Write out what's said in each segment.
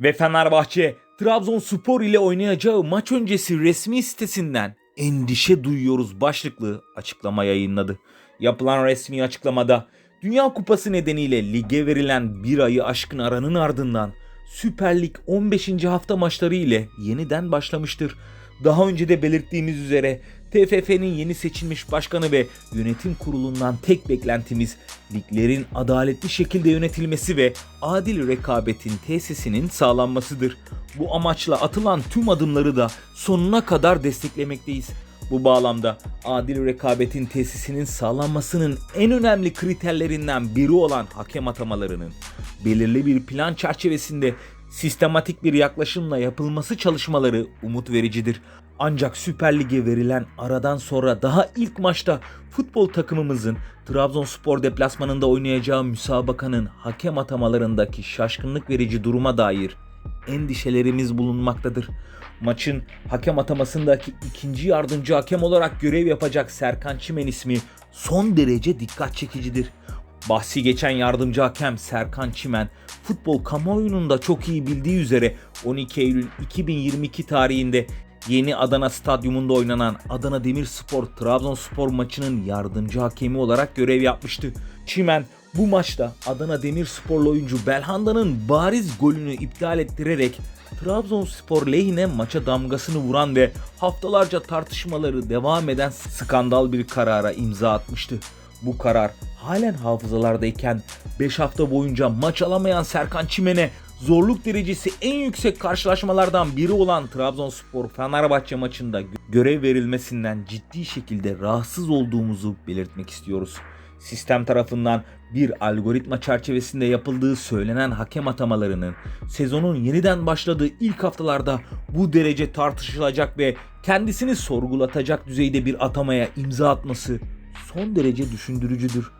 Ve Fenerbahçe Trabzonspor ile oynayacağı maç öncesi resmi sitesinden endişe duyuyoruz başlıklı açıklama yayınladı. Yapılan resmi açıklamada Dünya Kupası nedeniyle lige verilen bir ayı aşkın aranın ardından Süper Lig 15. hafta maçları ile yeniden başlamıştır. Daha önce de belirttiğimiz üzere TFF'nin yeni seçilmiş başkanı ve yönetim kurulundan tek beklentimiz liglerin adaletli şekilde yönetilmesi ve adil rekabetin tesisinin sağlanmasıdır. Bu amaçla atılan tüm adımları da sonuna kadar desteklemekteyiz. Bu bağlamda adil rekabetin tesisinin sağlanmasının en önemli kriterlerinden biri olan hakem atamalarının belirli bir plan çerçevesinde sistematik bir yaklaşımla yapılması çalışmaları umut vericidir. Ancak Süper Lig'e verilen aradan sonra daha ilk maçta futbol takımımızın Trabzonspor deplasmanında oynayacağı müsabakanın hakem atamalarındaki şaşkınlık verici duruma dair endişelerimiz bulunmaktadır. Maçın hakem atamasındaki ikinci yardımcı hakem olarak görev yapacak Serkan Çimen ismi son derece dikkat çekicidir. Bahsi geçen yardımcı hakem Serkan Çimen, futbol kamuoyunun da çok iyi bildiği üzere 12 Eylül 2022 tarihinde Yeni Adana Stadyumunda oynanan Adana Demirspor Trabzonspor maçının yardımcı hakemi olarak görev yapmıştı. Çimen bu maçta Adana Demirsporlu oyuncu Belhanda'nın bariz golünü iptal ettirerek Trabzonspor lehine maça damgasını vuran ve haftalarca tartışmaları devam eden skandal bir karara imza atmıştı. Bu karar halen hafızalardayken 5 hafta boyunca maç alamayan Serkan Çimen'e zorluk derecesi en yüksek karşılaşmalardan biri olan Trabzonspor Fenerbahçe maçında gö- görev verilmesinden ciddi şekilde rahatsız olduğumuzu belirtmek istiyoruz. Sistem tarafından bir algoritma çerçevesinde yapıldığı söylenen hakem atamalarının sezonun yeniden başladığı ilk haftalarda bu derece tartışılacak ve kendisini sorgulatacak düzeyde bir atamaya imza atması son derece düşündürücüdür.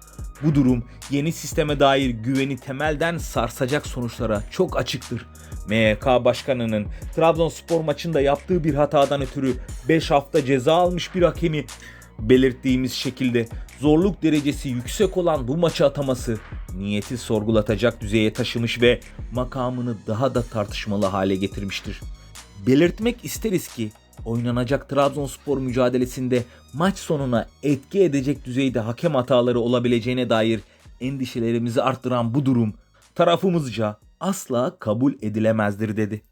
Bu durum yeni sisteme dair güveni temelden sarsacak sonuçlara çok açıktır. MHK Başkanı'nın Trabzonspor maçında yaptığı bir hatadan ötürü 5 hafta ceza almış bir hakemi belirttiğimiz şekilde zorluk derecesi yüksek olan bu maçı ataması niyeti sorgulatacak düzeye taşımış ve makamını daha da tartışmalı hale getirmiştir. Belirtmek isteriz ki oynanacak Trabzonspor mücadelesinde maç sonuna etki edecek düzeyde hakem hataları olabileceğine dair endişelerimizi arttıran bu durum tarafımızca asla kabul edilemezdir dedi.